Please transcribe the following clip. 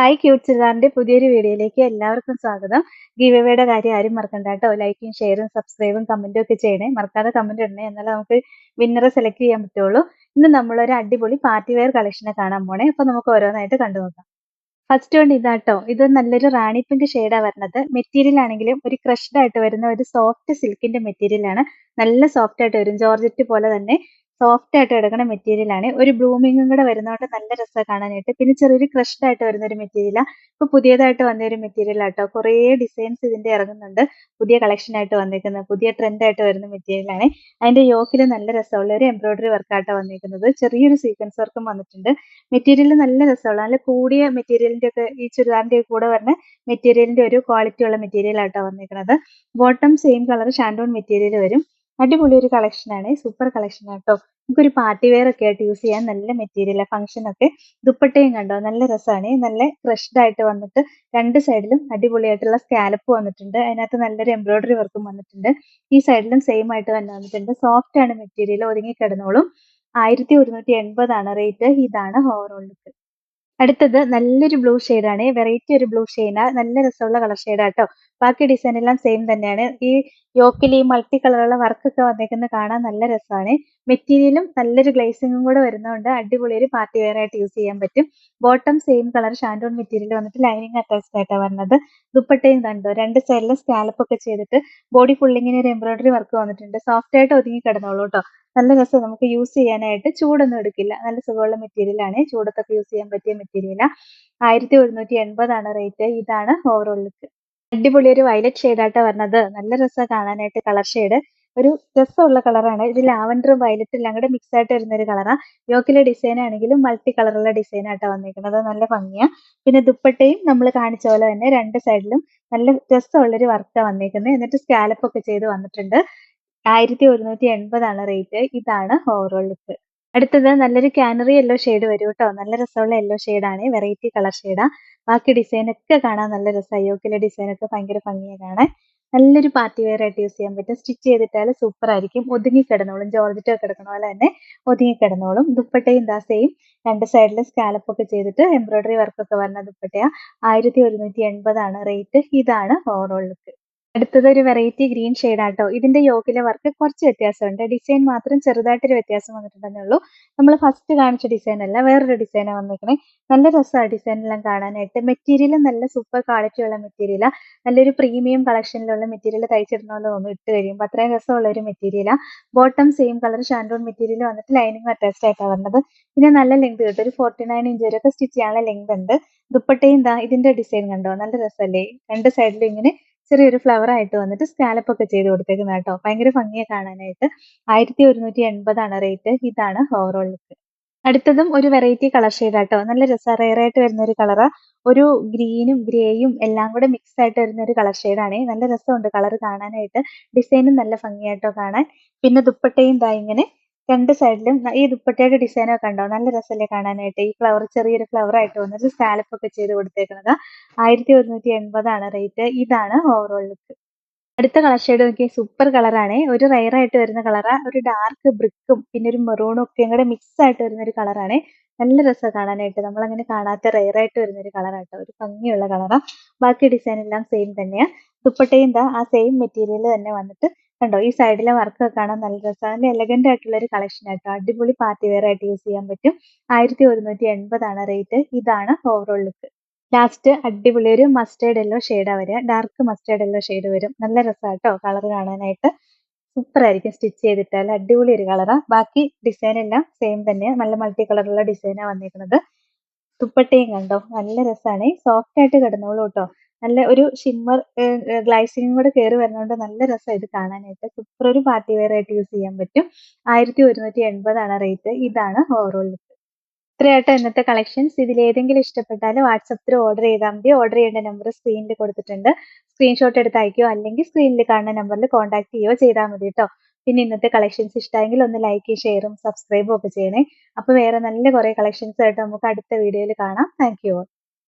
Hi cute ചുരിദാറിന്റെ പുതിയൊരു വീഡിയോയിലേക്ക് എല്ലാവർക്കും സ്വാഗതം. ഗീവയുടെ കാര്യം ആരും മറക്കണ്ട കേട്ടോ. ലൈക്കും ഷെയറും സബ്സ്ക്രൈബും കമന്റും ഒക്കെ ചെയ്യണേ. മറക്കാതെ കമന്റ് ഇടണേ. എന്നാലേ നമുക്ക് വിന്നറെ സെലക്ട് ചെയ്യാൻ പറ്റുള്ളൂ. ഇന്ന് നമ്മളൊരു അടിപൊളി പാർട്ടി വെയർ കളക്ഷനെ കാണാൻ പോണേ. അപ്പൊ നമുക്ക് ഓരോന്നായിട്ട് കണ്ടു നോക്കാം. ഫസ്റ്റ് വൺ ഇതാട്ടോ ഇത് നല്ലൊരു റാണി പിങ്ക് ഷെയ്ഡാ വരുന്നത് മെറ്റീരിയൽ ആണെങ്കിലും ഒരു ക്രഷ്ഡ് ആയിട്ട് വരുന്ന ഒരു സോഫ്റ്റ് സിൽക്കിന്റെ മെറ്റീരിയൽ ആണ്. നല്ല സോഫ്റ്റ് ആയിട്ട് വരും. ജോർജറ്റ് പോലെ തന്നെ സോഫ്റ്റ് ആയിട്ട് കിടക്കുന്ന മെറ്റീരിയൽ ആണ്. ഒരു ബ്ലൂമിങ്ങും കൂടെ വരുന്നതുകൊണ്ട് നല്ല രസമാണ് കാണാനായിട്ട്. പിന്നെ ചെറിയൊരു ക്രഷ്ഡ് ആയിട്ട് വരുന്ന ഒരു മെറ്റീരിയലാണ് ഇപ്പൊ പുതിയതായിട്ട് വന്ന ഒരു മെറ്റീരിയൽ ആട്ടോ കുറേ ഡിസൈൻസ് ഇതിന്റെ ഇറങ്ങുന്നുണ്ട്. പുതിയ കളക്ഷൻ ആയിട്ട് വന്നിരിക്കുന്നത് പുതിയ ട്രെൻഡ് ആയിട്ട് വരുന്ന മെറ്റീരിയൽ ആണ്. അതിന്റെ യോക്കിൽ നല്ല രസമുള്ള ഒരു എംബ്രോയിഡറി വർക്കായിട്ടാണ് വന്നിരിക്കുന്നത് ചെറിയൊരു സീക്വൻസ് വർക്കും വന്നിട്ടുണ്ട്. മെറ്റീരിയൽ നല്ല രസമുള്ള നല്ല കൂടിയ മെറ്റീരിയലിന്റെ ഒക്കെ ഈ ചുരിദാറിന്റെ കൂടെ വരുന്ന മെറ്റീരിയലിന്റെ ഒരു ക്വാളിറ്റി ഉള്ള മെറ്റീരിയൽ ആയിട്ടാണ് വന്നിരിക്കുന്നത് ബോട്ടം സെയിം കളർ ഷാൻഡോൺ മെറ്റീരിയൽ വരും. അടിപൊളി ഒരു കളക്ഷൻ ആണ്. സൂപ്പർ കളക്ഷൻ ആട്ടോ നമുക്കൊരു പാർട്ടി വെയർ ഒക്കെ ആയിട്ട് യൂസ് ചെയ്യാൻ നല്ല മെറ്റീരിയൽ ഫംഗ്ഷൻ ഒക്കെ. ദുപ്പട്ടയും കണ്ടോ? നല്ല രസമാണ് നല്ല ക്രഷ്ഡ് ആയിട്ട് വന്നിട്ട് രണ്ട് സൈഡിലും അടിപൊളിയായിട്ടുള്ള സ്കാലപ്പ് വന്നിട്ടുണ്ട്. അതിനകത്ത് നല്ലൊരു എംബ്രോയിഡറി വർക്കും വന്നിട്ടുണ്ട്. ഈ സൈഡിലും സെയിം ആയിട്ട് തന്നെ വന്നിട്ടുണ്ട്. സോഫ്റ്റ് ആണ് മെറ്റീരിയൽ ഒതുങ്ങി കിടന്നോളും. ആയിരത്തി ഒരുന്നൂറ്റി എൺപതാണ് റേറ്റ് ഇതാണ് ഓവറോൾ ലുക്ക് അടുത്തത് നല്ലൊരു ബ്ലൂ ആണ്. വെറൈറ്റി ഒരു ബ്ലൂ ഷെയ്ഡാണ് നല്ല രസമുള്ള കളർ ഷെയ്ഡാട്ടോ ബാക്കി ഡിസൈൻ എല്ലാം സെയിം തന്നെയാണ്. ഈ യോക്കിൽ ഈ മൾട്ടി കളറുള്ള വർക്കൊക്കെ വന്നേക്കുന്നത് കാണാൻ നല്ല രസമാണ്. മെറ്റീരിയലും നല്ലൊരു ഗ്ലേസിങ്ങും കൂടെ വരുന്നതുകൊണ്ട് അടിപൊളി ഒരു പാർട്ടി വെയർ ആയിട്ട് യൂസ് ചെയ്യാൻ പറ്റും. ബോട്ടം സെയിം കളർ ഷാൻഡോൺ മെറ്റീരിയൽ വന്നിട്ട് ലൈനിങ് അറ്റാച്ച്ഡ് ആയിട്ടാണ് വരുന്നത് ദുപ്പട്ടയും കണ്ടോ? രണ്ട് സൈഡിലും സ്കാലപ്പ് ഒക്കെ ചെയ്തിട്ട് ബോഡി ഫുള്ളിങ്ങിന് ഒരു എംബ്രോയിഡറി വർക്ക് വന്നിട്ടുണ്ട്. സോഫ്റ്റ് ആയിട്ട് ഒതുങ്ങി കിടന്നോളൂ കേട്ടോ നല്ല രസം. നമുക്ക് യൂസ് ചെയ്യാനായിട്ട് ചൂടൊന്നും എടുക്കില്ല. നല്ല സുഖമുള്ള മെറ്റീരിയലാണ് ചൂടത്തൊക്കെ യൂസ് ചെയ്യാൻ പറ്റിയ മെറ്റീരിയലാണ് ആയിരത്തി ഒരുന്നൂറ്റി എൺപതാണ് റേറ്റ് ഇതാണ് ഓവറോൾ ലുക്ക് അടിപൊളി ഒരു വയലറ്റ് ഷെയ്ഡായിട്ടാണ് വരുന്നത് നല്ല രസമാണ് കാണാനായിട്ട് കളർ ഷെയ്ഡ് ഒരു രസമുള്ള കളറാണ് ഇത് ലാവൻഡറും വയലറ്റും എല്ലാം കൂടെ മിക്സ് ആയിട്ട് വരുന്ന ഒരു കളറാണ് യോക്കിലെ ഡിസൈൻ ആണെങ്കിലും മൾട്ടി കളറുള്ള ഡിസൈൻ ആയിട്ടാണ് വന്നിരിക്കുന്നത് നല്ല ഭംഗിയാണ് പിന്നെ ദുപ്പട്ടയും നമ്മൾ കാണിച്ച പോലെ തന്നെ രണ്ട് സൈഡിലും നല്ല രസമുള്ളൊരു വർക്കാണ് വന്നിരിക്കുന്നത് എന്നിട്ട് സ്കാലപ്പ് ഒക്കെ ചെയ്ത് വന്നിട്ടുണ്ട്. ആയിരത്തി ഒരുന്നൂറ്റി എൺപതാണ് റേറ്റ് ഇതാണ് ഓവറോൾ ലുക്ക് അടുത്തത് നല്ലൊരു കാനറി യെല്ലോ ഷെയ്ഡ് വരും കേട്ടോ നല്ല രസമുള്ള യെല്ലോ ആണ്. വെറൈറ്റി കളർ ഷെയ്ഡാ ബാക്കി ഡിസൈൻ ഒക്കെ കാണാൻ നല്ല രസമാണ് യോക്കിലെ ഡിസൈൻ ഒക്കെ ഭയങ്കര ഭംഗിയാണ് കാണാൻ. നല്ലൊരു പാർട്ടി വെയർ ആയിട്ട് യൂസ് ചെയ്യാൻ പറ്റും. സ്റ്റിച്ച് ചെയ്തിട്ടാൽ സൂപ്പർ ആയിരിക്കും. ഒതുങ്ങി കിടന്നോളും. ജോർജറ്റ് ഒക്കെ കിടക്കണ പോലെ തന്നെ ഒതുങ്ങി കിടന്നോളും. ദുപ്പട്ടയും ദാ സെയിം രണ്ട് സൈഡിൽ സ്കാലപ്പ് ഒക്കെ ചെയ്തിട്ട് എംബ്രോയിഡറി വർക്ക് ഒക്കെ വരുന്ന ദുപ്പട്ടയാ. ആയിരത്തി ഒരുന്നൂറ്റി എൺപതാണ് റേറ്റ് ഇതാണ് ഓവറോൾ ലുക്ക് അടുത്തത് ഒരു വെറൈറ്റി ഗ്രീൻ ഷെയ്ഡ് ആട്ടോ. ഇതിന്റെ യോക്കിലെ വർക്ക് കുറച്ച് വ്യത്യാസമുണ്ട്. ഡിസൈൻ മാത്രം ചെറുതായിട്ടൊരു വ്യത്യാസം വന്നിട്ടുണ്ടെന്നേ ഉള്ളൂ നമ്മൾ ഫസ്റ്റ് കാണിച്ച ഡിസൈൻ അല്ല വേറൊരു ഡിസൈനാണ് വന്നിരിക്കണേ നല്ല രസമാണ് ഡിസൈൻ എല്ലാം കാണാനായിട്ട്. മെറ്റീരിയൽ നല്ല സൂപ്പർ ക്വാളിറ്റി ഉള്ള മെറ്റീരിയലാണ് നല്ലൊരു പ്രീമിയം കളക്ഷനിലുള്ള മെറ്റീരിയൽ തയ്ച്ചിടണമെന്ന് തോന്നുന്നു ഇട്ട് കഴിയുമ്പോൾ അത്രയും രസമുള്ള ഒരു മെറ്റീരിയല ബോട്ടം സെയിം കളർ ഷാൻഡോൺ മെറ്റീരിയൽ വന്നിട്ട് ലൈനിങ് അറ്റാച്ച്ഡ് ആയിട്ടാണ് വരുന്നത് പിന്നെ നല്ല ലെങ്ത് കിട്ടും. ഒരു ഫോർട്ടി നയൻ ഇഞ്ച് വരെയൊക്കെ സ്റ്റിച്ച് ചെയ്യാനുള്ള ലെങ്ത് ഉണ്ട്. ദുപ്പട്ടയും എന്താ ഇതിന്റെ ഡിസൈൻ കണ്ടോ? നല്ല രസമല്ലേ രണ്ട് സൈഡിലും ഇങ്ങനെ ചെറിയൊരു ഫ്ലവർ ആയിട്ട് വന്നിട്ട് സ്കാലപ്പ് ഒക്കെ ചെയ്ത് കൊടുത്തേക്കുന്ന കേട്ടോ. ഭയങ്കര ഭംഗിയെ കാണാനായിട്ട്. ആയിരത്തി ഒരുന്നൂറ്റി എൺപതാണ് റേറ്റ് ഇതാണ് ഓവറോൾ ലുക്ക് അടുത്തതും ഒരു വെറൈറ്റി കളർ ഷെയ്ഡ് ആട്ടോ. നല്ല രസ. ആയിട്ട് വരുന്ന ഒരു കളറ് ഒരു ഗ്രീനും ഗ്രേയും എല്ലാം കൂടെ മിക്സ് ആയിട്ട് വരുന്ന ഒരു കളർ ഷെയ്ഡാണ് നല്ല രസമുണ്ട് കളർ കാണാനായിട്ട്. ഡിസൈനും നല്ല ഭംഗിയായിട്ടോ കാണാൻ. പിന്നെ ദുപ്പട്ടയും ഇതാ ഇങ്ങനെ രണ്ട് സൈഡിലും ഈ ദുപ്പട്ടയുടെ ഡിസൈൻ ഒക്കെ ഉണ്ടോ നല്ല രസമല്ലേ കാണാനായിട്ട്. ഈ ഫ്ലവർ ചെറിയൊരു ഫ്ലവർ ആയിട്ട് വന്നിട്ട് സ്കാലപ്പ് ഒക്കെ ചെയ്ത് കൊടുത്തേക്കുന്നത് ആയിരത്തി ഒരുന്നൂറ്റി എൺപതാണ് റേറ്റ് ഇതാണ് ഓവറോൾ ലുക്ക് അടുത്ത കളർ ഷെയ്ഡ് നോക്കി സൂപ്പർ കളറാണ് ഒരു റയർ ആയിട്ട് വരുന്ന കളറാ ഒരു ഡാർക്ക് ബ്രിക്കും പിന്നെ ഒരു മെറൂണും ഒക്കെ കൂടെ മിക്സ് ആയിട്ട് വരുന്ന ഒരു കളറാണ് നല്ല രസമാണ് കാണാനായിട്ട്. നമ്മൾ അങ്ങനെ കാണാത്ത റയർ ആയിട്ട് വരുന്ന ഒരു കളറാട്ടോ ഒരു ഭംഗിയുള്ള കളറാ ബാക്കി ഡിസൈൻ എല്ലാം സെയിം തന്നെയാണ് ദുപ്പട്ടയും ആ സെയിം മെറ്റീരിയൽ തന്നെ വന്നിട്ട് കണ്ടോ? ഈ സൈഡിലെ വർക്ക് കാണാൻ നല്ല രസമാണ് എലഗന്റ് ആയിട്ടുള്ള ഒരു കളക്ഷൻ ആട്ടോ. അടിപൊളി പാർട്ടി വെയർ ആയിട്ട് യൂസ് ചെയ്യാൻ പറ്റും. ആയിരത്തി ഒരുന്നൂറ്റി എൺപതാണ് റേറ്റ് ഇതാണ് ഓവറോൾ ലുക്ക് ലാസ്റ്റ് അടിപൊളി ഒരു മസ്റ്റേർഡ് എല്ലോ ഷെയ്ഡാ വരിക. ഡാർക്ക് മസ്റ്റേർഡ് എല്ലോ ഷെയ്ഡ് വരും. നല്ല രസമാട്ടോ കളർ കാണാനായിട്ട്. സൂപ്പർ ആയിരിക്കും സ്റ്റിച്ച് ചെയ്തിട്ടാൽ. അടിപൊളി ഒരു കളറാ ബാക്കി ഡിസൈൻ എല്ലാം സെയിം തന്നെയാണ് നല്ല മൾട്ടി കളറുള്ള ഡിസൈനാണ് വന്നിരിക്കുന്നത് ദുപ്പട്ടയും കണ്ടോ? നല്ല രസമാണ് സോഫ്റ്റ് ആയിട്ട് കിടന്നോളൂ കേട്ടോ. നല്ല ഒരു ഷിമ്മർ ഗ്ലൈസിനും കൂടെ കയറി വരുന്നതുകൊണ്ട് നല്ല രസം ഇത് കാണാനായിട്ട്. സൂപ്പർ ഒരു പാർട്ടി വെയർ ആയിട്ട് യൂസ് ചെയ്യാൻ പറ്റും. ആയിരത്തി ഒരുന്നൂറ്റി എൺപതാണ് റേറ്റ് ഇതാണ് ഓവറോൾ ഇത്രയായിട്ട് ഇന്നത്തെ കളക്ഷൻസ് ഇതിൽ ഏതെങ്കിലും ഇഷ്ടപ്പെട്ടാൽ വാട്സപ്പിൽ ഓർഡർ ചെയ്താൽ മതി. ഓർഡർ ചെയ്യേണ്ട നമ്പർ സ്ക്രീനിൽ കൊടുത്തിട്ടുണ്ട്. സ്ക്രീൻഷോട്ട് എടുത്ത് അയക്കുകയോ അല്ലെങ്കിൽ സ്ക്രീനിൽ കാണുന്ന നമ്പറിൽ കോൺടാക്ട് ചെയ്യുകയോ ചെയ്താൽ മതി കേട്ടോ പിന്നെ ഇന്നത്തെ കളക്ഷൻസ് ഇഷ്ടമെങ്കിൽ ഒന്ന് ലൈക്ക് ഷെയറും സബ്സ്ക്രൈബും ഒക്കെ ചെയ്യണേ. അപ്പോൾ വേറെ നല്ല കുറേ കളക്ഷൻസ് ആയിട്ട് നമുക്ക് അടുത്ത വീഡിയോയിൽ കാണാം. Thank you